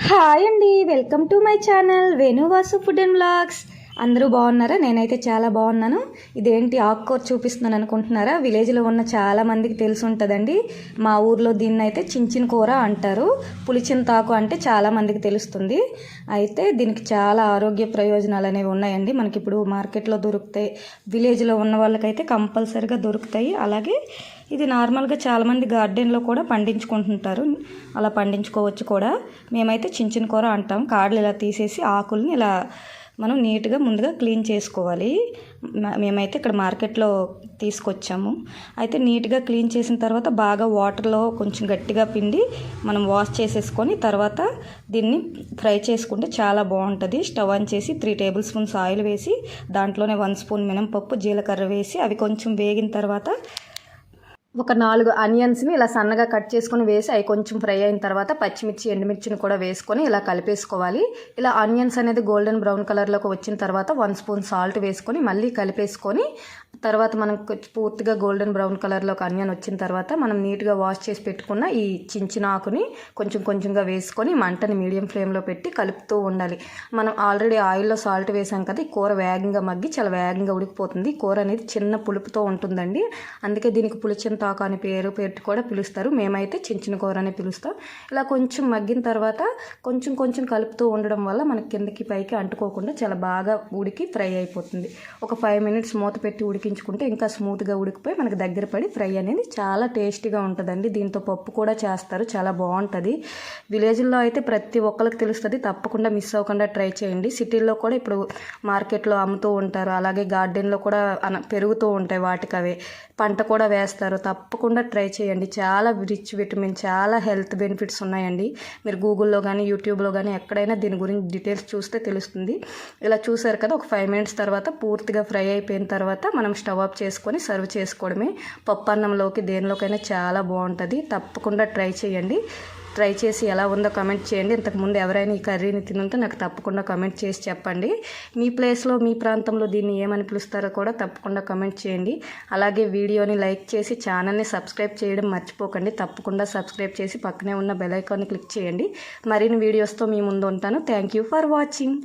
Hi అండి welcome to my channel Venuvasu food and blogs అందరూ బాగున్నారా? నేనైతే చాలా బాగున్నాను. ఇదేంటి ఆకుకూర చూపిస్తున్నాను అనుకుంటున్నారా? విలేజ్లో ఉన్న చాలా మందికి తెలిసి ఉంటుందండి. మా ఊర్లో దీన్ని అయితే చించిన కూర అంటారు. పులిచింతాకు అంటే చాలా మందికి తెలుస్తుంది. అయితే దీనికి చాలా ఆరోగ్య ప్రయోజనాలు అనేవి ఉన్నాయండి. మనకి ఇప్పుడు మార్కెట్లో దొరుకుతాయి. విలేజ్లో ఉన్న వాళ్ళకైతే కంపల్సరిగా దొరుకుతాయి. అలాగే ఇది నార్మల్గా చాలామంది గార్డెన్లో కూడా పండించుకుంటుంటారు. అలా పండించుకోవచ్చు కూడా. మేమైతే చించిన కూర అంటాం. కాడలు ఇలా తీసేసి ఆకుల్ని ఇలా మనం నీట్గా ముందుగా క్లీన్ చేసుకోవాలి. మేమైతే ఇక్కడ మార్కెట్లో తీసుకొచ్చాము. అయితే నీట్గా క్లీన్ చేసిన తర్వాత బాగా వాటర్లో కొంచెం గట్టిగా పిండి మనం వాష్ చేసేసుకొని తర్వాత దీన్ని ఫ్రై చేసుకుంటే చాలా బాగుంటుంది. స్టవ్ ఆన్ చేసి త్రీ టేబుల్ స్పూన్స్ ఆయిల్ వేసి దాంట్లోనే వన్ స్పూన్ మినపప్పు జీలకర్ర వేసి అవి కొంచెం వేగిన తర్వాత ఒక నాలుగు ఆనియన్స్ని ఇలా సన్నగా కట్ చేసుకొని వేసి అవి కొంచెం ఫ్రై అయిన తర్వాత పచ్చిమిర్చి ఎండుమిర్చిని కూడా వేసుకొని ఇలా కలిపేసుకోవాలి. ఇలా ఆనియన్స్ అనేది గోల్డెన్ బ్రౌన్ కలర్లోకి వచ్చిన తర్వాత వన్ స్పూన్ సాల్ట్ వేసుకొని మళ్ళీ కలిపేసుకొని తర్వాత మనం కొంచెం పూర్తిగా గోల్డెన్ బ్రౌన్ కలర్లోకి అనియన్ వచ్చిన తర్వాత మనం నీట్గా వాష్ చేసి పెట్టుకున్న ఈ చించిన ఆకుని కొంచెం కొంచెంగా వేసుకొని మంటని మీడియం ఫ్లేమ్లో పెట్టి కలుపుతూ ఉండాలి. మనం ఆల్రెడీ ఆయిల్లో సాల్ట్ వేసాం కదా ఈ కూర వేగంగా మగ్గి చాలా వేగంగా ఉడికిపోతుంది. కూర అనేది చిన్న పులుపుతో ఉంటుందండి. అందుకే దీనికి పులిచింతాకు అని పేరు పెట్టి కూడా పిలుస్తారు. మేమైతే చించిన కూర అని పిలుస్తాం. ఇలా కొంచెం మగ్గిన తర్వాత కొంచెం కొంచెం కలుపుతూ ఉండడం వల్ల మనకి కిందకి పైకి అంటుకోకుండా చాలా బాగా ఉడికి ఫ్రై అయిపోతుంది. ఒక ఫైవ్ మినిట్స్ మూత పెట్టి ఉడికి ఉడికించుకుంటే ఇంకా స్మూత్గా ఉడికిపోయి మనకి దగ్గర పడి ఫ్రై అనేది చాలా టేస్టీగా ఉంటుందండి. దీంతో పప్పు కూడా చేస్తారు. చాలా బాగుంటుంది. విలేజ్లో అయితే ప్రతి ఒక్కరికి తెలుస్తుంది. తప్పకుండా మిస్ అవ్వకుండా ట్రై చేయండి. సిటీల్లో కూడా ఇప్పుడు మార్కెట్లో అమ్ముతూ ఉంటారు. అలాగే గార్డెన్లో కూడా అన- పెరుగుతూ ఉంటాయి వాటికి అవే. పంట కూడా వేస్తారు. తప్పకుండా ట్రై చేయండి. చాలా రిచ్ విటమిన్ చాలా హెల్త్ బెనిఫిట్స్ ఉన్నాయండి. మీరు గూగుల్లో కానీ యూట్యూబ్లో కానీ ఎక్కడైనా దీని గురించి డీటెయిల్స్ చూస్తే తెలుస్తుంది. ఇలా చూసారు కదా ఒక ఫైవ్ మినిట్స్ తర్వాత పూర్తిగా ఫ్రై అయిపోయిన తర్వాత మనం స్టవ్ ఆఫ్ చేసుకొని సర్వ్ చేసుకోవడమే. పప్పు అన్నంలోకి దేనిలోకైనా చాలా బాగుంటుంది. తప్పకుండా ట్రై చేయండి. ట్రై చేసి ఎలా ఉందో కమెంట్ చేయండి. ఇంతకుముందు ఎవరైనా ఈ కర్రీని తినుంటే నాకు తప్పకుండా కమెంట్ చేసి చెప్పండి. మీ ప్లేస్లో మీ ప్రాంతంలో దీన్ని ఏమని పిలుస్తారో కూడా తప్పకుండా కమెంట్ చేయండి. అలాగే వీడియోని లైక్ చేసి ఛానల్ని సబ్స్క్రైబ్ చేయడం మర్చిపోకండి. తప్పకుండా సబ్స్క్రైబ్ చేసి పక్కనే ఉన్న బెల్ ఐకాన్ని క్లిక్ చేయండి. మరిన్ని వీడియోస్తో మీ ముందు ఉంటాను. Thank you for watching.